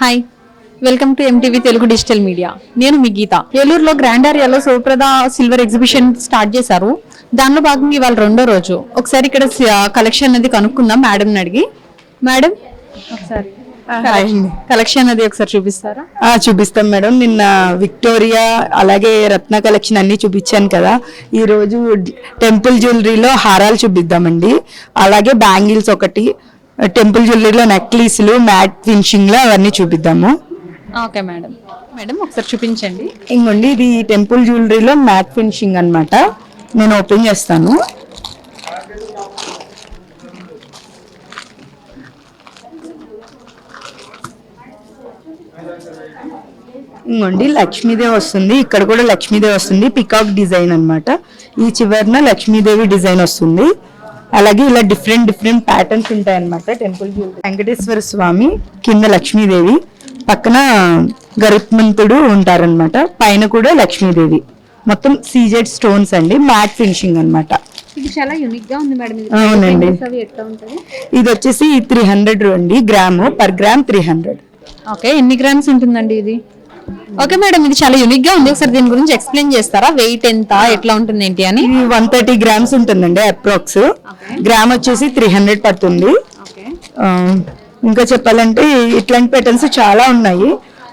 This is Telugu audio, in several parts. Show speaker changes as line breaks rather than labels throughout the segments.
Hi welcome to MTV Telugu digital media నేను మీ గీత. ఏలూరులో గ్రాండ్ ఏరియాలో శివప్రద సిల్వర్ ఎగ్జిబిషన్ స్టార్ట్ చేశారు. దానిలో భాగంగా ఇవాళ రెండో రోజు. ఒకసారి ఇక్కడ కలెక్షన్ అనేది కనుక్కుందాం. మేడం అడిగి. మేడం ఒకసారి. కలెక్షన్ అది ఒకసారి చూపిస్తారా?
ఆ, చూపిస్తాం మేడం నిన్న విక్టోరియా అలాగే రత్న కలెక్షన్ అన్ని చూపించాను కదా. ఈ రోజు టెంపుల్ జ్యువెలరీలో హారాలు చూపిద్దామండి. అలాగే బ్యాంగిల్స్ ఒకటి. టెంపుల్ జ్యువెలరీలో నెక్లెస్లు మ్యాట్ ఫినిషింగ్లో అవన్నీ చూపిద్దాము.
Okay madam. మేడం ఒకసారి చూపించండి.
ఇంకోండి ఇది టెంపుల్ జ్యువెలరీలో మ్యాట్ ఫినిషింగ్ అన్నమాట. నేను ఓపెన్ చేస్తాను. ఇంకోండి లక్ష్మీదేవి వస్తుంది. ఇక్కడ కూడా లక్ష్మీదేవి వస్తుంది. పికాక్ డిజైన్ అన్నమాట. ఈ చివరన లక్ష్మీదేవి డిజైన్ వస్తుంది. అలాగే ఇలా డిఫరెంట్ డిఫరెంట్ ప్యాటర్న్స్ ఉంటాయి అనమాట టెంపుల్ వెంకటేశ్వర స్వామి కింద లక్ష్మీదేవి పక్కన గరుత్మంతుడు ఉంటారనమాట పైన కూడా లక్ష్మీదేవి. మొత్తం సీజెడ్ స్టోన్స్ అండి మ్యాట్ ఫినిషింగ్ అన్నమాట.
ఇది చాలా యూనిక్గా ఉంది మేడం. ఇది
అవునండి.
అవి ఎట్లా ఉంటుంది?
ఇది వచ్చేసి త్రీ హండ్రెడ్ అండి gram per gram three hundred
okay ఎన్ని గ్రామ్స్ ఉంటుందండి ఇది? ఓకే మేడం ఇది చాలా యూనిక్గా ఉంది. ఒకసారి దీని గురించి ఎక్స్ప్లెయిన్ చేస్తారా? వెయిట్ ఎంత? ఎట్లా ఉంటుంది ఏంటి అని?
ఇది వన్ థర్టీ గ్రామ్స్ ఉంటుందండి అప్రాక్స్ గ్రామ్ వచ్చేసి త్రీ హండ్రెడ్ పడుతుంది. ఇంకా చెప్పాలంటే ఇట్లాంటి ప్యాటర్న్స్ చాలా ఉన్నాయి.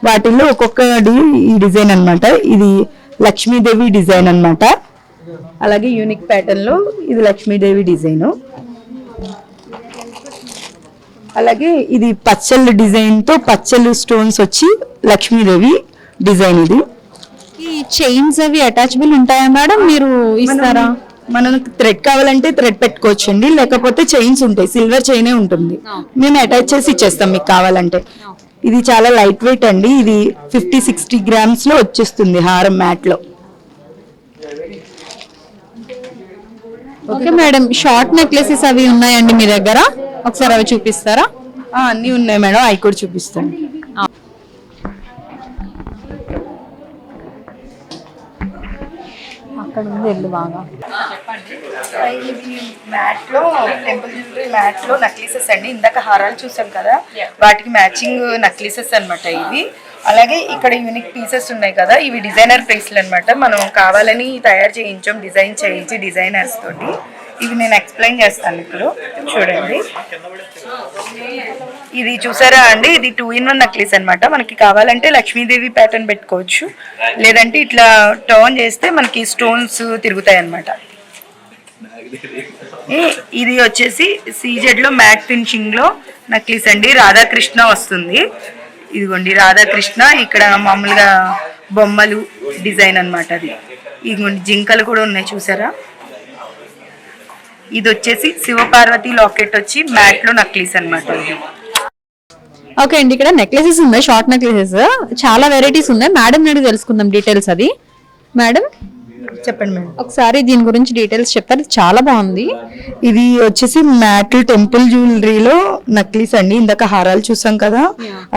వాటిల్లో ఒక్కొక్కటి ఈ డిజైన్ అన్నమాట. ఇది లక్ష్మీదేవి డిజైన్ అన్నమాట. అలాగే యూనిక్ ప్యాటర్న్లో ఇది లక్ష్మీదేవి డిజైన్ అలాగే ఇది పచ్చళ్ళు డిజైన్తో పచ్చళ్ళు స్టోన్స్ వచ్చి లక్ష్మీదేవి డిజైన్ ఇది.
ఈ చైన్స్ అవి అటాచబుల్ ఉంటాయా మేడం? మీరు ఇస్తారా?
మనం థ్రెడ్ కావాలంటే థ్రెడ్ పెట్టుకోవచ్చు అండి లేకపోతే చైన్స్ ఉంటాయి. సిల్వర్ చైనే ఉంటుంది. మేము అటాచ్ చేసి ఇచ్చేస్తాం మీకు కావాలంటే. ఇది చాలా లైట్ వెయిట్ అండి. ఇది ఫిఫ్టీ సిక్స్టీ గ్రామ్స్లో వచ్చేస్తుంది హారం మ్యాట్లో.
Okay madam. షార్ట్ నెక్లెసెస్ అవి ఉన్నాయండి మీ దగ్గర? ఒకసారి అవి చూపిస్తారా?
అన్నీ ఉన్నాయి మేడం. అవి కూడా చూపిస్తాను.
అక్కడ ఉంది ఎల్లు బాగా
ఇది మ్యాట్లో టెంపుల్ జ్యువెలరీ మ్యాట్లో నక్లీసెస్ అండి ఇందాక హారాలు చూసాం కదా వాటికి మ్యాచింగ్ నక్లీసెస్ అన్నమాట ఇవి అలాగే ఇక్కడ యూనిక్ పీసెస్ ఉన్నాయి కదా ఇవి డిజైనర్ పీసులు అన్నమాట మనం కావాలని తయారు చేయించాం డిజైన్ చేయించి డిజైనర్స్ తోటి ఇవి నేను ఎక్స్ప్లెయిన్ చేస్తాను ఇప్పుడు చూడండి ఇది చూసారా అండి? ఇది టూ ఇన్ వన్ నక్లీస్ అనమాట మనకి కావాలంటే లక్ష్మీదేవి ప్యాటర్న్ పెట్టుకోవచ్చు. లేదంటే ఇట్లా టర్న్ చేస్తే మనకి స్టోన్స్ తిరుగుతాయి అన్నమాట ఇది వచ్చేసి సీజెడ్లో మ్యాట్ ఫినిషింగ్లో నక్లీస్ అండి. రాధాకృష్ణ వస్తుంది. ఇదిగోండి రాధాకృష్ణ. ఇక్కడ మామూలుగా బొమ్మలు డిజైన్ అన్నమాట అది. ఇదిగోండి జింకలు కూడా ఉన్నాయి చూసారా? ఇది వచ్చేసి శివపార్వతి లాకెట్ వచ్చి మ్యాట్లో నక్లీస్ అనమాట ఇది.
ఓకే అండి ఇక్కడ నెక్లెసెస్ ఉన్నాయి షార్ట్ నెక్లెసెస్ చాలా వెరైటీస్ ఉన్నాయి. మేడం అడిగి తెలుసుకుందాం డీటెయిల్స్ అది. మేడం
చెప్పండి మేడం
ఒకసారి దీని గురించి డీటెయిల్స్ చెప్తారు. చాలా బాగుంది.
ఇది వచ్చేసి మ్యాట్ టెంపుల్ జ్యువెలరీలో నక్లీస్ అండి. ఇందాక హారాలు చూసాం కదా.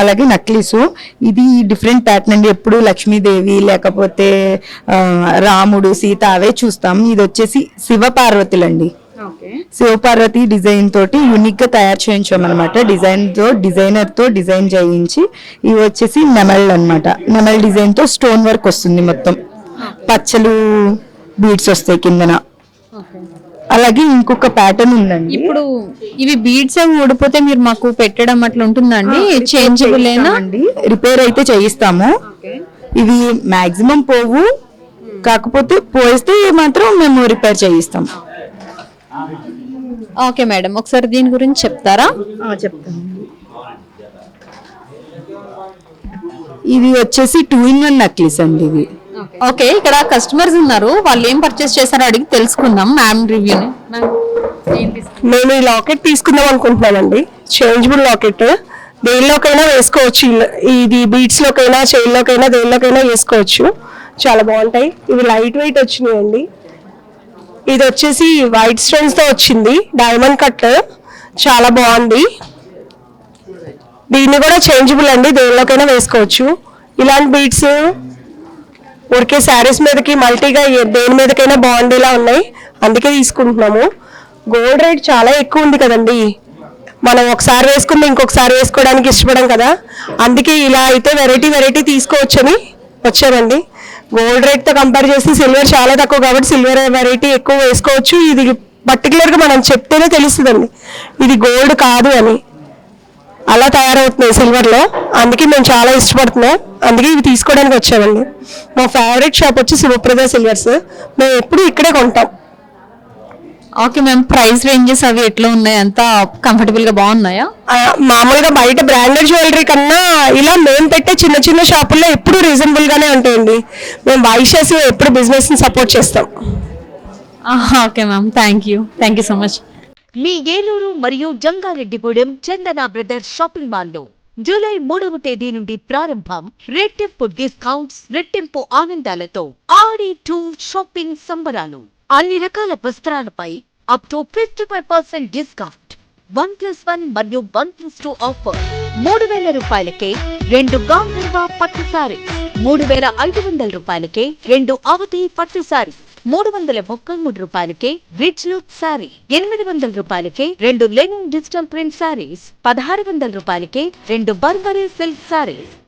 అలాగే నక్లీస్ ఇది డిఫరెంట్ ప్యాటర్న్ అండి. ఎప్పుడు లక్ష్మీదేవి లేకపోతే రాముడు సీత అవే చూస్తాం. ఇది వచ్చేసి శివ పార్వతులండి శివపార్వతి డిజైన్ తోటి యూనిక్గా తయారు చేయించామన్నమాట. డిజైన్తో డిజైనర్తో డిజైన్ చేయించి ఇవి వచ్చేసి నెమల్ అన్నమాట. నెమల్ డిజైన్తో స్టోన్ వర్క్ వస్తుంది మొత్తం. పచ్చలు బీడ్స్ వస్తాయి కిందన. అలాగే ఇంకొక ప్యాటర్న్ ఉందండి.
ఇప్పుడు ఇవి బీడ్స్ అవి ఊడిపోతే మీరు మాకు పెట్టడం అట్లా ఉంటుందండి చేంజబుల్
అండి రిపేర్ అయితే చేయిస్తాము. ఇవి మాక్సిమం పోవు. కాకపోతే పోయిస్తే మాత్రం మేము రిపేర్ చేయిస్తాం.
ఓకే మేడం ఒకసారి దీని గురించి చెప్తారా?
చెప్తాను. ఇది వచ్చేసి టూ ఇన్ వన్ నక్లీస్ అండి ఇది.
ఓకే. ఇక్కడ కస్టమర్స్ ఉన్నారు వాళ్ళు ఏం పర్చేస్ చేశారో అడిగి తెలుసుకుందాం మ్యామ్ రివ్యూని
నేను ఈ లాకెట్ తీసుకుందాం అనుకుంటున్నానండి. చేంజబుల్ లాకెట్ దేనిలోకైనా వేసుకోవచ్చు. ఇది బీడ్స్ లోకైనా చైన్ లోకైనా దేనిలోకైనా వేసుకోవచ్చు. చాలా బాగుంటాయి. ఇవి లైట్ వెయిట్ వచ్చినాయండి. ఇది వచ్చేసి వైట్ స్టోన్స్తో వచ్చింది. డైమండ్ కట్ చాలా బాగుంది. దీన్ని కూడా చేంజబుల్ అండి. దేనిలోకైనా వేసుకోవచ్చు. ఇలాంటి బీడ్స్ ఊరికే శారీస్ మీదకి మల్టీగా దేని మీదకైనా బాగుండేలా ఉన్నాయి. అందుకే తీసుకుంటున్నాము. గోల్డ్ రేట్ చాలా ఎక్కువ ఉంది కదండి. మనం ఒకసారి వేసుకుంటే ఇంకొకసారి వేసుకోవడానికి ఇష్టపడం కదా. అందుకే ఇలా అయితే వెరైటీ వెరైటీ తీసుకోవచ్చని వచ్చామండి గోల్డ్ రేట్తో కంపేర్ చేసి సిల్వర్ చాలా తక్కువ కాబట్టి సిల్వర్ వెరైటీ ఎక్కువ వేసుకోవచ్చు. ఇది పర్టికులర్గా మనం చెప్తేనే తెలుస్తుందండి. ఇది గోల్డ్ కాదు అని. అలా తయారవుతున్నాయి సిల్వర్లో అందుకే మేము చాలా ఇష్టపడుతున్నాం. అందుకే ఇవి తీసుకోవడానికి వచ్చామండి. మా ఫేవరెట్ షాప్ వచ్చి శివప్రద సిల్వర్స్ మేము ఎప్పుడు ఇక్కడే కొంటాం.
ఓకే మ్యామ్ ప్రైస్ రేంజెస్ అవి ఎట్లా ఉన్నాయి? అంతా కంఫర్టబుల్గా బాగున్నాయా?
మామూలుగా బయట బ్రాండెడ్ జ్యువెలరీ కన్నా ఇలా మేము పెట్టే చిన్న చిన్న షాపుల్లో ఎప్పుడు రీజనబుల్ గానే ఉంటాయండి. మేము వైషెస్ ఎప్పుడు బిజినెస్ని సపోర్ట్ చేస్తాం.
Okay ma'am thank you thank you so much
మీ ఏలూరు మరియు జంగారెడ్డిగూడెం చందన బ్రదర్స్ షాపింగ్ మాల్లో జూలై మూడవ తేదీ నుండి ప్రారంభం రెట్టింపు డిస్కౌంట్స్ రెట్టింపు ఆనందాలతో ఆడి టూ షాపింగ్ సంబరాలు. అన్ని రకాల వస్త్రాలపై up to fifty five percent discount one plus one మరియు వన్ ప్లస్ టూ ఆఫర్ మూడు వేల రూపాయలకే రెండు గాంధర్వ పట్టు సారీ మూడు వేల ఐదు వందల రూపాయలకే రెండు అవతి పట్టు సారీ మూడు వందల ముప్పై మూడు రూపాయలకే రిచ్ లుక్ సారీ ఎనిమిది వందల రూపాయలకే రెండు లెనిన్ డిజిటల్ ప్రింట్ సారీస్ పదహారు వందల రూపాయలకే రెండు బర్బరీ సిల్క్ సారీస్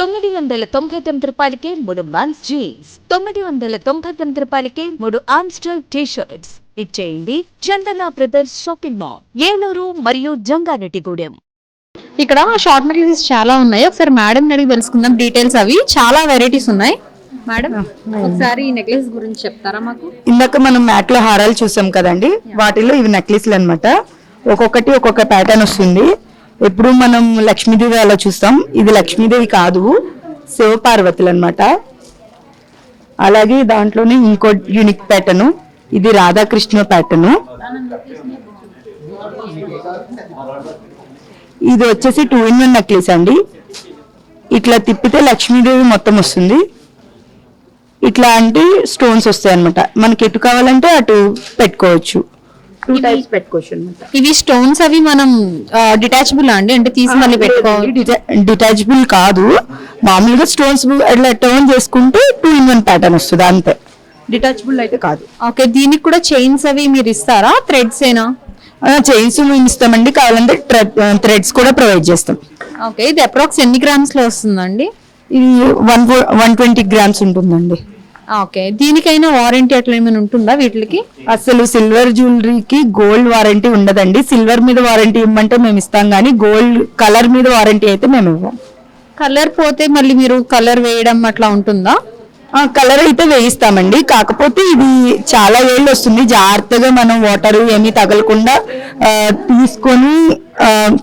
తొమ్మిది వందల తొంభై తొమ్మిది రూపాయలకి మూడు మన్స్ జీన్స్. తొమ్మిది వందల తొంభై తొమ్మిది రూపాయలకి మూడు ఆమ్స్టర్ టీ షర్ట్స్ ఇచ్చేయండి Chandana brothers shopping mall Eluru మరియు జంగారెడ్డిగూడెం.
ఇక్కడ షార్ట్ నెక్లెసెస్ చాలా ఉన్నాయి. ఒకసారి మేడం అడిగి తెలుసుకుందాం. డీటెయిల్స్ అవి. చాలా వెరైటీస్ ఉన్నాయి. మేడం ఒకసారి ఈ నెక్లెస్ గురించి చెప్తారా మాకు?
ఇందాక మనం మ్యాట్లో హారాలు చూసాం కదండి. వాటిలో ఇవి నెక్లెస్లు అన్నమాట. ఒక్కొక్కటి ఒక్కొక్క ప్యాటర్న్ వస్తుంది. ఎప్పుడు మనం లక్ష్మీదేవి అలా చూస్తాం. ఇది లక్ష్మీదేవి కాదు శివపార్వతులు అనమాట అలాగే దాంట్లోనే ఇంకో యూనిక్ ప్యాటర్ను ఇది రాధాకృష్ణ ప్యాటర్ను ఇది వచ్చేసి టూ ఇన్ వన్ నెక్లెస్ అండి. ఇట్లా తిప్పితే లక్ష్మీదేవి మొత్తం వస్తుంది. ఇట్లా అంటే స్టోన్స్ వస్తాయి అనమాట మనకి ఎటు కావాలంటే అటు పెట్టుకోవచ్చు. టూ టైప్స్ పెట్టుకోవచ్చు అనమాట
ఇవి స్టోన్స్ అవి మనం డిటాచబుల్ అండి? అంటే తీసి మళ్ళీ పెట్టుకోవాలి.
డిటాచబుల్ కాదు. మామూలుగా స్టోన్స్ అట్లా టర్న్ చేసుకుంటే టూ ఇన్ వన్ ప్యాటర్న్ వస్తుంది అంతే. డిటాచబుల్ అయితే కాదు.
ఓకే దీనికి కూడా చైన్స్ అవి మీరు ఇస్తారా? థ్రెడ్స్ ఏనా?
చైన్స్ ఇస్తామండి. కావాలంటే థ్రెడ్స్ కూడా ప్రొవైడ్ చేస్తాం.
ఓకే ఇది అప్రాక్స్ ఎన్ని గ్రామ్స్లో వస్తుందండి?
ఇది వన్ వన్ ట్వంటీ గ్రామ్స్ ఉంటుందండి.
ఓకే. దీనికైనా వారంటీ అట్లా ఏమైనా ఉంటుందా వీటికి?
అసలు సిల్వర్ జ్యువెలరీకి గోల్డ్ వారంటీ ఉండదండి. సిల్వర్ మీద వారంటీ ఇవ్వమంటే మేము ఇస్తాం కానీ గోల్డ్ కలర్ మీద వారంటీ అయితే మేము ఇవ్వం.
కలర్ పోతే మళ్ళీ మీరు కలర్ వేయడం అట్లా ఉంటుందా?
కలర్ అయితే వేయిస్తామండి. కాకపోతే ఇది చాలా ఏళ్ళు వస్తుంది. జాగ్రత్తగా మనం వాటర్ ఏమీ తగలకుండా ఆ, తీసుకొని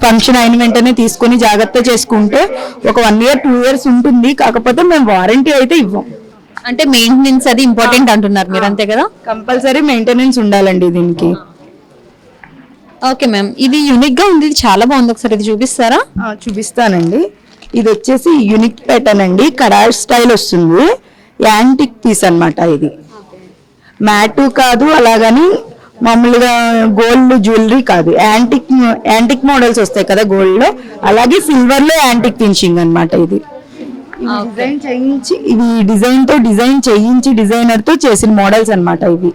ఫంక్షన్ అయిన వెంటనే తీసుకొని జాగ్రత్త చేసుకుంటే ఒక వన్ ఇయర్ టూ ఇయర్స్ ఉంటుంది. కాకపోతే మేము వారంటీ అయితే ఇవ్వం.
అంటే మెయింటెనెన్స్ అది ఇంపార్టెంట్ అంటున్నారు మీరు అంతే కదా?
కంపల్సరీ మెయింటెనెన్స్ ఉండాలండి దీనికి.
ఓకే మ్యామ్ ఇది యూనిక్గా ఉంది. ఇది చాలా బాగుంది. ఒకసారి ఇది చూపిస్తారా?
ఆ, చూపిస్తానండి. ఇది వచ్చేసి యూనిక్ ప్యాటర్న్ అండి. కడార్ స్టైల్ వస్తుంది. యాంటిక్ పీస్ అన్నమాట ఇది. మ్యాటు కాదు అలాగని మామూలుగా గోల్డ్ జ్యువెలరీ కాదు. యాంటిక్ యాంటిక్ మోడల్స్ వస్తాయి కదా గోల్డ్లో. అలాగే సిల్వర్లో యాంటిక్ ఫినిషింగ్ అన్నమాట ఇది. డిజైన్ చేయించి ఇవి డిజైన్తో డిజైన్ చేయించి డిజైనర్తో చేసిన మోడల్స్ అన్నమాట ఇవి.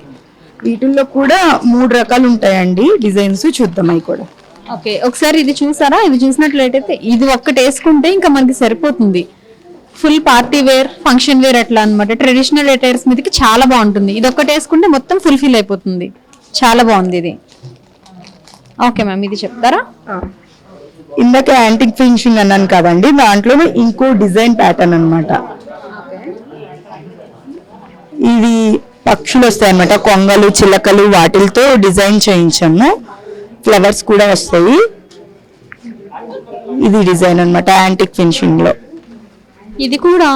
వీటిల్లో కూడా మూడు రకాలు ఉంటాయండి డిజైన్స్ చూద్దాం అవి కూడా.
ఓకే ఒకసారి ఇది చూసారా? ఇది చూసినట్లయితే ఇది ఒక్కటి వేసుకుంటే ఇంకా మనకి సరిపోతుంది. Full party wear function wear అట్లా అన్నమాట. ట్రెడిషనల్ అటైర్స్ మీదకి చాలా బాగుంటుంది. ఇది ఒక్కటి వేసుకుంటే మొత్తం ఫుల్ఫిల్ అయిపోతుంది. చాలా బాగుంది ఇది. ఓకే మ్యామ్ ఇది చెప్తారా?
ఇందాక యాంటిక్ ఫినిషింగ్ అన్నాను కదండి దాంట్లో ఇంకో డిజైన్ ప్యాటర్న్ అనమాట ఇది పక్షులు వస్తాయి అన్నమాట కొంగలు చిలకలు వాటిలతో డిజైన్ చేయించాము. ఫ్లవర్స్ కూడా వస్తాయి. ఇది డిజైన్ అన్నమాట యాంటిక్ ఫినిషింగ్లో.
ఇది కూడా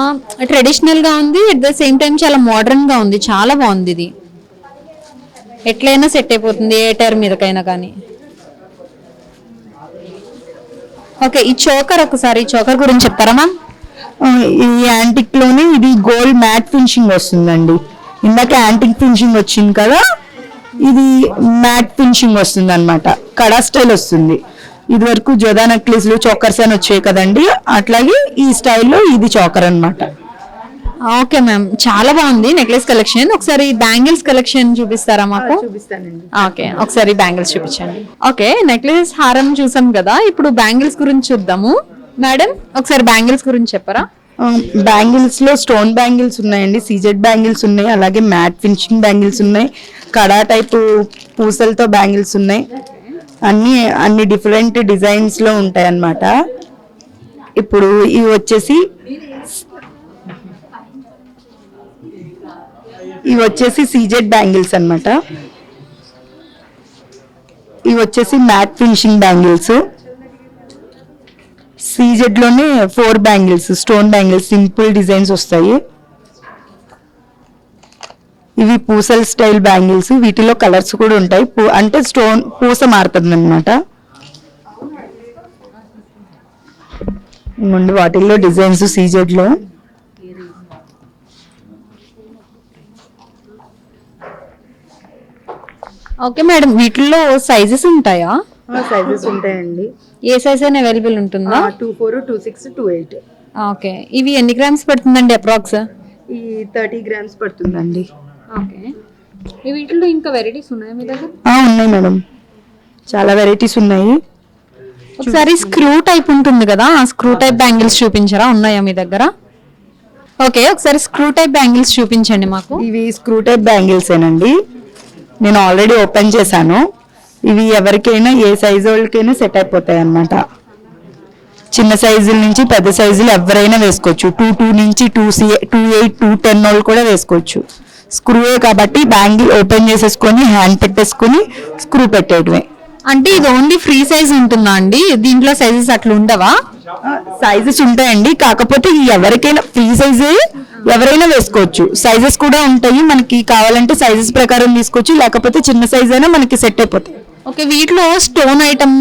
ట్రెడిషనల్గా ఉంది అట్ ద సేమ్ టైం చాలా మోడర్న్గా ఉంది చాలా బాగుంది ఇది. ఎట్లయినా సెట్ అయిపోతుంది ఏ టైర్ మీదకైనా కానీ. ఓకే ఈ చోకర్ ఒకసారి ఈ చోకర్ గురించి చెప్తారా మ్యామ్
ఈ యాంటిక్లోనే ఇది గోల్డ్ మ్యాట్ ఫినిషింగ్ వస్తుందండి. ఇందాక యాంటిక్ ఫినిషింగ్ వచ్చింది కదా ఇది మ్యాట్ ఫినిషింగ్ వస్తుంది అనమాట కడా స్టైల్ వస్తుంది. ఇది వరకు జోదా నెక్లెస్లు చోకర్స్ అని వచ్చాయి కదండి అట్లాగే ఈ స్టైల్లో ఇది చోకర్ అన్నమాట.
Okay ma'am. చాలా బాగుంది నెక్లెస్ కలెక్షన్ ఒకసారి బ్యాంగిల్స్ కలెక్షన్ చూపిస్తారా మాకు?
చూపిస్తానండి.
ఓకే ఒకసారి బ్యాంగిల్స్ చూపించండి. ఓకే నెక్లెస్ హారం చూసాం కదా ఇప్పుడు బ్యాంగిల్స్ గురించి చూద్దాము. మేడం ఒకసారి బ్యాంగిల్స్ గురించి చెప్పరా?
బ్యాంగిల్స్లో స్టోన్ బ్యాంగిల్స్ ఉన్నాయండి సీజెడ్ బ్యాంగిల్స్ ఉన్నాయి అలాగే మ్యాట్ ఫినిషింగ్ బ్యాంగిల్స్ ఉన్నాయి కడా టైపు పూసలతో బ్యాంగిల్స్ ఉన్నాయి. అన్ని అన్ని డిఫరెంట్ డిజైన్స్లో ఉంటాయి అన్నమాట ఇప్పుడు ఇవి వచ్చేసి ఇవి వచ్చేసి సీజెడ్ బ్యాంగిల్స్ అనమాట ఇవి వచ్చేసి matte finishing bangles. సీజెడ్లోనే four bangles stone bangles simple designs వస్తాయి. ఇవి పూసల్ స్టైల్ బ్యాంగిల్స్ వీటిలో కలర్స్ కూడా ఉంటాయి. పూ- అంటే స్టోన్ పూస మారుతుంది అనమాట ముందు వాటిల్లో డిజైన్స్ సీజెడ్లో
ఓకే మేడం వీటిల్లో సైజెస్ ఉంటాయా?
సైజెస్ ఉంటాయండి.
ఏ సైజ్ అయినా అవైలబుల్ ఉంటుందా?
Two four two six two eight
okay. ఇవి ఎన్ని గ్రామ్స్ పడుతుందండి అప్రాక్స్
ఈ థర్టీ గ్రామ్స్ పడుతుందండి.
ఓకే. వీటిలో ఇంకా వెరైటీస్ ఉన్నాయా మీ దగ్గర?
ఉన్నాయి మేడం. చాలా వెరైటీస్ ఉన్నాయి.
ఒకసారి స్క్రూ టైప్ ఉంటుంది కదా ఆ స్క్రూ టైప్ బ్యాంగిల్స్ చూపించరా? ఉన్నాయా మీ దగ్గర? ఓకే ఒకసారి స్క్రూ టైప్ బ్యాంగిల్స్ చూపించండి మాకు.
ఇవి స్క్రూ టైప్ బ్యాంగిల్స్ ఏనండి. నేను ఆల్రెడీ ఓపెన్ చేశాను. ఇవి ఎవరికైనా ఏ సైజు వాళ్ళకైనా సెట్ అయిపోతాయి అన్నమాట. చిన్న సైజుల నుంచి పెద్ద సైజులు ఎవరైనా వేసుకోవచ్చు. టూ టూ నుంచి టూ సి టూ ఎయిట్ టూ టెన్ వాళ్ళు కూడా వేసుకోవచ్చు. స్క్రూవే కాబట్టి బ్యాంగిల్ ఓపెన్ చేసేసుకొని హ్యాండ్ పెట్టేసుకొని స్క్రూ పెట్టేయడమే.
అంటే ఇది ఓన్లీ ఫ్రీ సైజ్ ఉంటుందా అండి? దీంట్లో సైజెస్ అట్లా ఉండవా?
సైజెస్ ఉంటాయండి. కాకపోతే ఎవరికైనా ఫ్రీ సైజే ఎవరైనా వేసుకోవచ్చు. సైజెస్ కూడా ఉంటాయి. మనకి కావాలంటే సైజెస్ ప్రకారం తీసుకోవచ్చు. లేకపోతే చిన్న సైజ్ అయినా మనకి సెట్ అయిపోతాయి.
ఓకే వీటిలో స్టోన్ ఐటమ్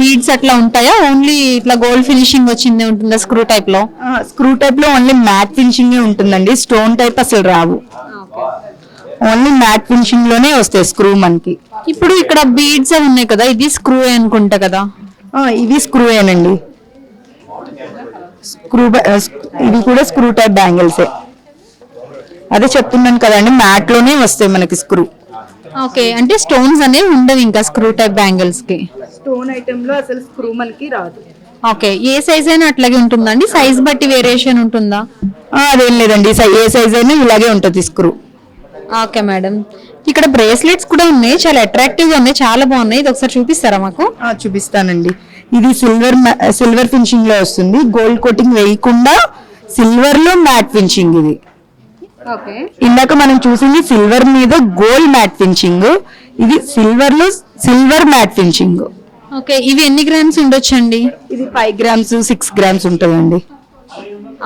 బీడ్స్ అట్లా ఉంటాయా? ఓన్లీ ఇట్లా గోల్డ్ ఫినిషింగ్ వచ్చింది ఉంటుందా స్క్రూ టైప్లో?
స్క్రూ టైప్లో ఓన్లీ మ్యాట్ ఫినిషింగ్ ఉంటుందండి. స్టోన్ టైప్ అసలు రావు. ఓన్లీ మ్యాట్ ఫినిషింగ్లోనే వస్తాయి స్క్రూ మనకి.
ఇప్పుడు ఇక్కడ బీడ్స్ అవి ఉన్నాయి కదా ఇది స్క్రూ అనుకుంటా కదా?
ఆ, ఇవి స్క్రూ ఏనండి. స్క్రూ ఇవి కూడా స్క్రూ టైప్ బ్యాంగిల్సే అదే చెప్తున్నాను కదండి మ్యాట్లోనే వస్తాయి మనకి స్క్రూ.
ఓకే అంటే స్టోన్స్ అనేవి ఉండవు ఇంకా స్క్రూ టైప్ బ్యాంగిల్స్కి?
స్టోన్ ఐటమ్లో అసలు స్క్రూ మనకి రాదు.
ఓకే ఏ సైజ్ అయినా అట్లాగే ఉంటుందండి సైజ్ బట్టి వేరియేషన్ ఉంటుందా?
ఆ, అదేం లేదండి సై- ఏ సైజ్ అయినా ఇలాగే ఉంటుంది స్క్రూ.
Okay madam. ఇక్కడ బ్రేస్లెట్స్ కూడా ఉన్నాయి చాలా అట్రాక్టివ్గా ఉన్నాయి చాలా బాగున్నాయి. ఇది ఒకసారి చూపిస్తారా మాకు?
చూపిస్తానండి. ఇది సిల్వర్ సిల్వర్ ఫినిషింగ్లో వస్తుంది. గోల్డ్ కోటింగ్ వేయకుండా సిల్వర్లో మ్యాట్ ఫినిషింగ్ ఇది.
ఓకే.
ఇందాక మనం చూసింది సిల్వర్ మీద గోల్డ్ మ్యాట్ ఫినిషింగ్ ఇది సిల్వర్లో సిల్వర్ మ్యాట్ ఫినిషింగ్
ఓకే ఇవి ఎన్ని గ్రామ్స్ ఉండొచ్చండి?
ఇది ఫైవ్ గ్రామ్స్ సిక్స్ గ్రామ్స్ ఉంటుందండి.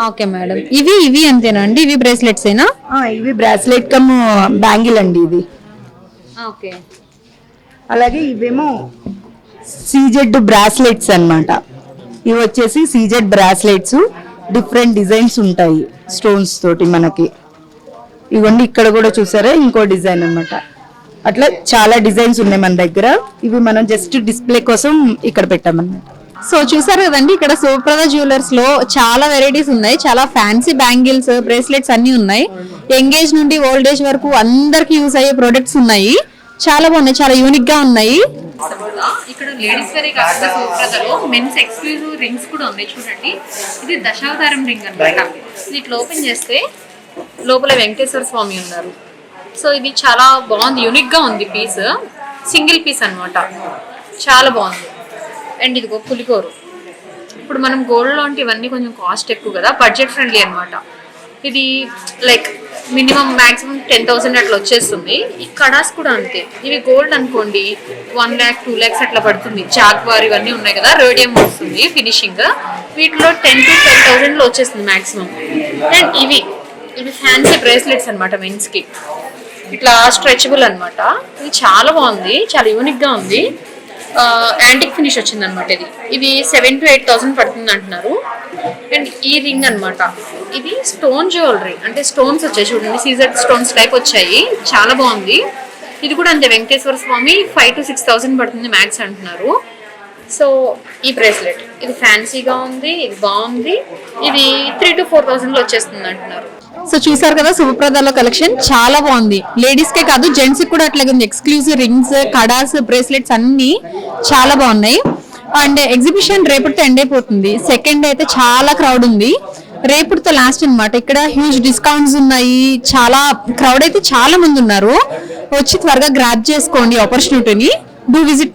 Okay madam. ఇవి ఇవి అంతేనా అండి? ఇవి బ్రేస్లెట్స్ ఏనా?
ఆ, ఇవి బ్రాస్లెట్ కమ్ బ్యాంగిల్ అండి ఇది
ఓకే.
అలాగే ఇవేమో సీజెడ్ బ్రాస్లెట్స్ అన్నమాట. ఇవి వచ్చేసి సీజెడ్ బ్రాస్లెట్స్ డిఫరెంట్ డిజైన్స్ ఉంటాయి స్టోన్స్ తోటి మనకి. ఇవన్నీ ఇక్కడ కూడా చూసారా? ఇంకో డిజైన్ అన్నమాట. అట్లా చాలా డిజైన్స్ ఉన్నాయి మన దగ్గర. ఇవి మనం జస్ట్ డిస్ప్లే కోసం ఇక్కడ పెట్టామన్నమాట.
సో చూసారు కదండి ఇక్కడ సుప్రద జ్యువెలర్స్లో చాలా వెరైటీస్ ఉన్నాయి. చాలా ఫ్యాన్సీ బ్యాంగిల్స్ బ్రేస్లెట్స్ అన్ని ఉన్నాయి. ఎంగేజ్ నుండి ఓల్డ్ ఏజ్ వరకు అందరికి యూస్ అయ్యే ప్రొడక్ట్స్ ఉన్నాయి. చాలా బాగున్నాయి చాలా యూనిక్గా ఉన్నాయి.
ఇక్కడ లేడీస్ వేరే కాకుండా సూప్రదలో మెన్స్ ఎక్స్క్లూజివ్ రింగ్స్ కూడా ఉన్నాయి చూడండి. ఇది దశావతారం రింగ్ అనమాట ఇట్లా ఓపెన్ చేస్తే లోపల వెంకటేశ్వర స్వామి ఉన్నారు. సో ఇది చాలా బాగుంది యూనిక్గా ఉంది పీస్ సింగిల్ పీస్ అన్నమాట. చాలా బాగుంది. అండ్ ఇదిగో పులికోరు ఇప్పుడు మనం గోల్డ్ లాంటి ఇవన్నీ కొంచెం కాస్ట్ ఎక్కువ కదా బడ్జెట్ ఫ్రెండ్లీ అనమాట ఇది like minimum maximum ten thousand అట్లా వచ్చేస్తుంది. ఈ కడాస్ కూడా అంతే. ఇవి గోల్డ్ అనుకోండి వన్ ల్యాక్ టూ ల్యాక్స్ అట్లా పడుతుంది. చాక్వార్ ఇవన్నీ ఉన్నాయి కదా రేడియం వస్తుంది ఫినిషింగ్ వీటిలో టెన్ టు ట్వెల్వ్ థౌసండ్లో వచ్చేస్తుంది మాక్సిమం అండ్ ఇవి ఇవి ఫ్యాన్సీ బ్రేస్లెట్స్ అనమాట మెన్స్కి ఇట్లా స్ట్రెచబుల్ అనమాట ఇది చాలా బాగుంది చాలా యూనిక్గా ఉంది. యాంటిక్ ఫినిష్ వచ్చింది అనమాట ఇది. ఇది సెవెన్ టు ఎయిట్ థౌసండ్ పడుతుంది అంటున్నారు.
అండ్ ఈ రింగ్ అన్నమాట. ఇది స్టోన్ జ్యువెలరీ అంటే స్టోన్స్ వచ్చాయి చూడండి. సీజర్ స్టోన్స్ టైప్ వచ్చాయి. చాలా బాగుంది. ఇది కూడా అంతే Venkateswara Swamy five to six thousand పడుతుంది మ్యాక్స్ అంటున్నారు. సో ఈ బ్రేస్లెట్ ఇది ఫ్యాన్సీగా ఉంది ఇది బాగుంది. ఇది త్రీ టు ఫోర్ థౌసండ్లో వచ్చేస్తుంది అంటున్నారు.
సో చూసారు కదా శుభప్రదాలో కలెక్షన్ చాలా బాగుంది. లేడీస్ కే కాదు జెంట్స్ కూడా అట్లాగే ఉంది. ఎక్స్క్లూజివ్ రింగ్స్ కడాస్ బ్రేస్లెట్స్ అన్ని చాలా బాగున్నాయి. అండ్ ఎగ్జిబిషన్ రేపటితో ఎండ్ అయిపోతుంది. సెకండ్ అయితే చాలా క్రౌడ్ ఉంది. రేపటితో లాస్ట్ అన్నమాట. ఇక్కడ హ్యూజ్ డిస్కౌంట్స్ ఉన్నాయి. చాలా క్రౌడ్ అయితే చాలా మంది ఉన్నారు. వచ్చి త్వరగా గ్రాప్ చేసుకోండి ఆపర్చునిటీని డూ విజిట్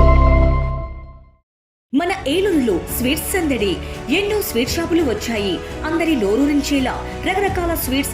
మన ఏలూరులో స్వీట్స్ సందడి ఎన్నో స్వీట్ షాపులు వచ్చాయి. అందరి నోరూరించేలా రకరకాల స్వీట్స్